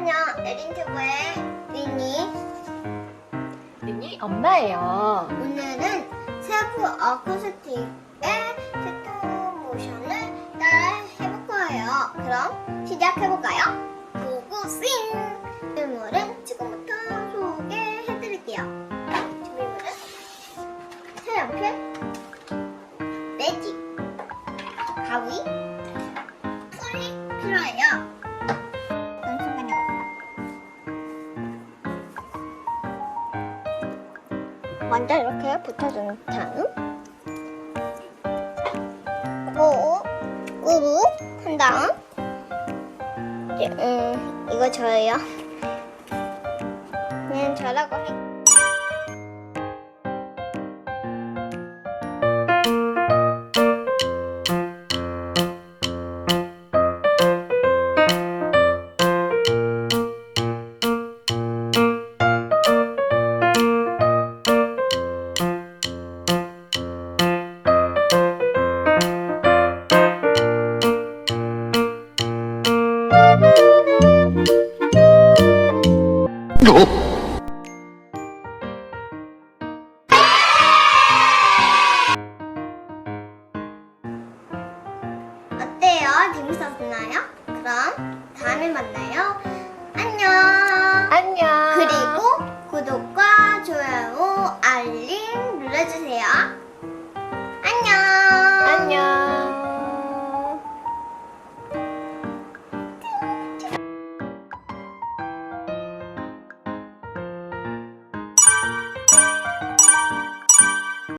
안녕, 에린튜브의 리니. 린이 엄마예요. 오늘은 세부 어쿠스틱의 세토모션을 따라 해볼 거예요. 그럼 시작해볼까요? 고고싱! 준비물은 지금부터 소개해드릴게요. 준비물은 색연필, 매직, 가위, 풀이 필요해요. 먼저 이렇게 붙여준 다음. 고 우루 한 다음. 음, 이거 저예요. 그냥 저라고 해 어때요? 재밌었나요? 그럼 다음에 만나요 안녕